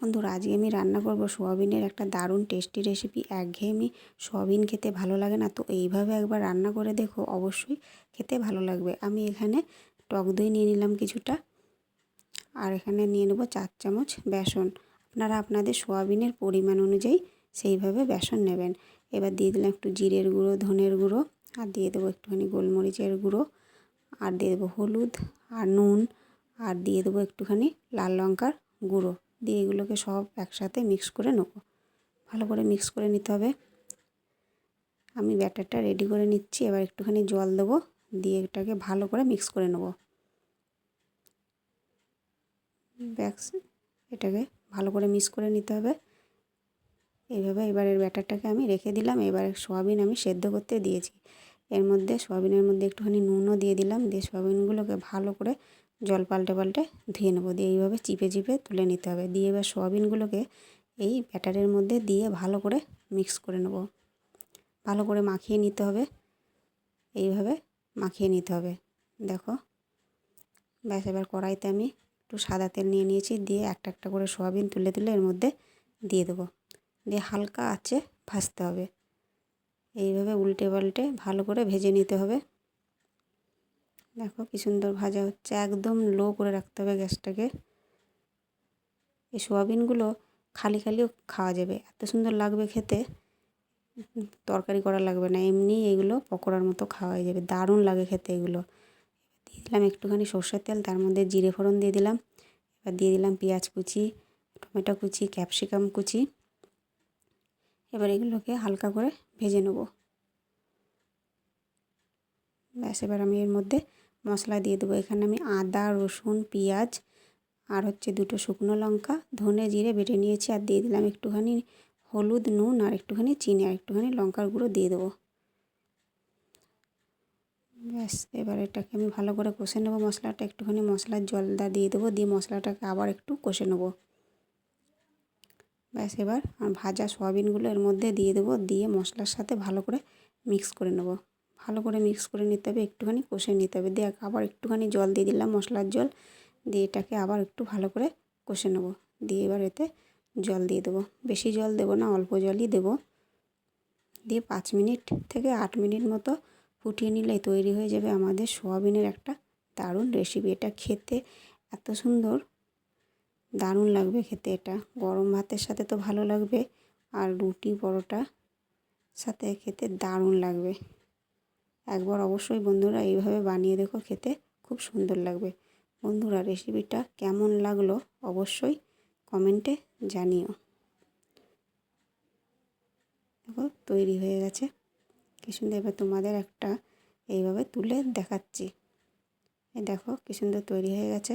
বন্ধুরা, আজকে আমি রান্না করব সোয়াবিনের একটা দারুণ টেস্টি রেসিপি একঘেয়েমি সোয়াবিন খেতে ভালো লাগে না, তো এইভাবে একবার রান্না করে দেখো, অবশ্যই খেতে ভালো লাগবে। আমি এখানে টক দই নিয়ে নিলাম কিছুটা, আর এখানে নিয়ে নেব চার চামচ বেসন। আপনারা আপনাদের সোয়াবিনের পরিমাণ অনুযায়ী সেইভাবে বেসন নেবেন। এবার দিয়ে দিলাম একটু জিরের গুঁড়ো, ধনের গুঁড়ো, আর দিয়ে দেবো একটুখানি গোলমরিচের গুঁড়ো, আর দিয়ে দেবো হলুদ আর নুন, আর দিয়ে দেবো একটুখানি লাল লঙ্কার গুঁড়ো। দিয়ে এগুলোকে সব একসাথে মিক্স করে নেব। ভালো করে মিক্স করে নিতে হবে। আমি ব্যাটারটা রেডি করে নিচ্ছি। এবার একটুখানি জল দেবো। দিয়ে এটাকে ভালো করে মিক্স করে নেব। ব্যাক্স এটাকে ভালো করে মিক্স করে নিতে হবে। এইভাবে এবারের ব্যাটারটাকে আমি রেখে দিলাম। এবার সোয়াবিন আমি সেদ্ধ করতে দিয়েছি। এর মধ্যে, সোয়াবিনের মধ্যে একটুখানি নুনও দিয়ে দিলাম। দিয়ে সোয়াবিনগুলোকে ভালো করে জল পাল্টে পাল্টে ধুয়ে নেব। দিয়ে এইভাবে চিপে চিপে তুলে নিতে হবে। দিয়ে এবার সোয়াবিনগুলোকে এই ব্যাটারের মধ্যে দিয়ে ভালো করে মিক্স করে নেব। ভালো করে মাখিয়ে নিতে হবে। এইভাবে মাখিয়ে নিতে হবে। দেখো, ব্যাস এবার কড়াইতে আমি একটু সাদা তেল নিয়ে নিয়েছি। দিয়ে একটা একটা করে সোয়াবিন তুলে তুলে এর মধ্যে দিয়ে দেবো। দিয়ে হালকা আছে ভাজতে হবে। এইভাবে উল্টে পাল্টে ভালো করে ভেজে নিতে হবে। দেখো কি সুন্দর ভাজা হচ্ছে। একদম লো করে রাখতে হবে গ্যাসটাকে। এই সোয়াবিনগুলো খালি খালিও খাওয়া যাবে। এত সুন্দর লাগবে খেতে। তরকারি করা লাগবে না। এমনি এগুলো পকোড়ার মতো খাওয়া যাবে। দারুণ লাগে খেতে এগুলো। দিয়ে দিলাম একটুখানি সর্ষের তেল, তার মধ্যে জিরে ফোড়ন দিয়ে দিলাম। এবার দিয়ে দিলাম পেঁয়াজ কুচি, টমেটো কুচি, ক্যাপসিকাম কুচি। এবার এগুলোকে হালকা করে ভেজে নেব। ব্যাস, এবার আমি এর মধ্যে মশলা দিয়ে দেবো। এখানে আমি আদা, রসুন, পেঁয়াজ আর হচ্ছে দুটো শুকনো লঙ্কা, ধনে জিরে বেটে নিয়েছি আর দিয়ে দিলাম একটুখানি হলুদ, নুন আর একটুখানি চিনি আর একটুখানি লঙ্কার গুঁড়ো দিয়ে দেবো। ব্যাস, এবার এটাকে আমি ভালো করে কষে নেব মশলাটা। একটুখানি মশলার জলদা দিয়ে দেবো, দিয়ে মশলাটাকে আবার একটু কষে নেব। ব্যাস, এবার ভাজা সয়াবিনগুলো এর মধ্যে দিয়ে দেবো, দিয়ে মশলার সাথে ভালো করে মিক্স করে নেব। ভালো করে মিক্স করে নিতে হবে, একটুখানি কষে নিতে হবে। দিয়ে আবার একটুখানি জল দিয়ে দিলাম, মশলার জল। দিয়ে এটাকে আবার একটু ভালো করে কষে নেব। দিয়ে এবার এতে জল দিয়ে দেবো। বেশি জল দেবো না, অল্প জলই দেবো। দিয়ে পাঁচ মিনিট থেকে আট মিনিট মতো ফুটিয়ে নিলে তৈরি হয়ে যাবে আমাদের সোয়াবিনের একটা দারুণ রেসিপি এটা খেতে এত সুন্দর, দারুণ লাগবে খেতে এটা। গরম ভাতের সাথে তো ভালো লাগবে, আর রুটি পরোটা সাথে খেতে দারুণ লাগবে। একবার অবশ্যই বন্ধুরা এইভাবে বানিয়ে দেখো, খেতে খুব সুন্দর লাগবে। বন্ধুরা রেসিপিটা কেমন লাগল অবশ্যই কমেন্টে জানিও। দেখো, তৈরি হয়ে গেছে। কি সুন্দর এবার তোমাদের একটা এইভাবে তুলে দেখাচ্ছি। দেখো কি সুন্দর তৈরি হয়ে গেছে।